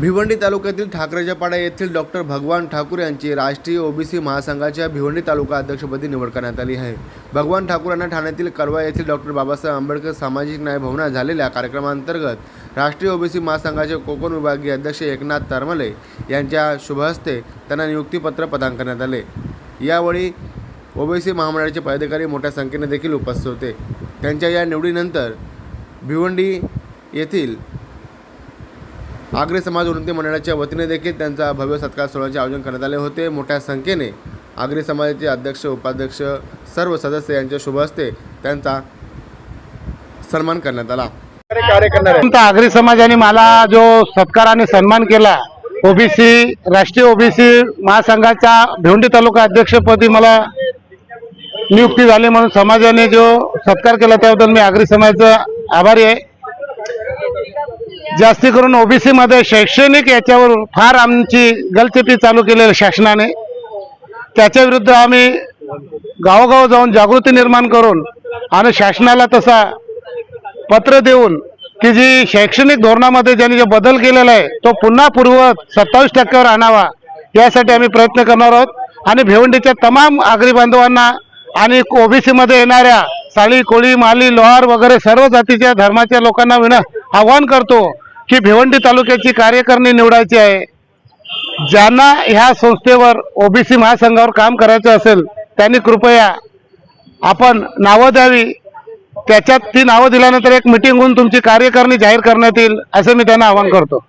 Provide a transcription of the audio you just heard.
भिवंडी तालुक्यातील ठाकरेजापाडा येथील डॉक्टर भगवान ठाकूर यांची राष्ट्रीय ओबीसी महासंघाच्या भिवंडी तालुका अध्यक्षपदी निवड करण्यात आली आहे. भगवान ठाकूर यांना ठाण्यातील करवा येथील डॉक्टर बाबासाहेब आंबेडकर सामाजिक न्याय भवनात झालेल्या कार्यक्रमांतर्गत राष्ट्रीय ओबीसी महासंघाचे कोकण विभागीय अध्यक्ष एकनाथ तरमले यांच्या शुभहस्ते त्यांना नियुक्तीपत्र प्रदान करण्यात आले. यावेळी ओबीसी महामंडळाचे पदाधिकारी मोठ्या संख्येने देखील उपस्थित होते. त्यांच्या या निवडीनंतर भिवंडी येथील आग्रे समाज उन्नती मंडळाच्या वतीने देखील त्यांचा भव्य सत्कार सोहळ्याचे आयोजन करण्यात आले होते. मोठ्या संख्येने आग्रे समाजाचे अध्यक्ष उपाध्यक्ष सर्व सदस्य यांच्या शुभ हस्ते त्यांचा सन्मान करण्यात आला. कार्य करणार आगरी समाजाने मला जो सत्कार आणि सन्मान केला ओबीसी राष्ट्रीय ओबीसी महासंघाच्या भिवंडी तालुका अध्यक्षपदी मला नियुक्ती झाली म्हणून समाजाने जो सत्कार केला त्याबद्दल मी आगरी समाजाचा आभारी आहे. जास्ती करून ओबीसीमध्ये शैक्षणिक याच्यावर फार आमची गलचेपी चालू केलेली शासनाने. त्याच्या विरुद्ध आम्ही गावोगाव जाऊन जागृती निर्माण करून आणि शासनाला तसा पत्र देऊन की जी शैक्षणिक धोरणामध्ये ज्यांनी जो बदल केलेला आहे तो पुन्हा पूर्ववत सत्तावीस टक्क्यावर आणावा यासाठी आम्ही प्रयत्न करणार आहोत. आणि भिवंडीच्या तमाम आगरी बांधवांना आणि ओबीसीमध्ये येणाऱ्या साळी कोळी माली लोहार वगैरे सर्व जातीच्या धर्माच्या लोकांना विना आव्हान करतो की भिवंडी तालुक्याची कार्यकारिणी निवडायची आहे. ज्यांना ह्या संस्थेवर ओबीसी महासंघावर काम करायचं असेल त्यांनी कृपया आपण नावं द्यावी. त्याच्यात ती नावं दिल्यानंतर एक मिटिंग होऊन तुमची कार्यकारिणी जाहीर करण्यात येईल असं मी त्यांना आवाहन करतो.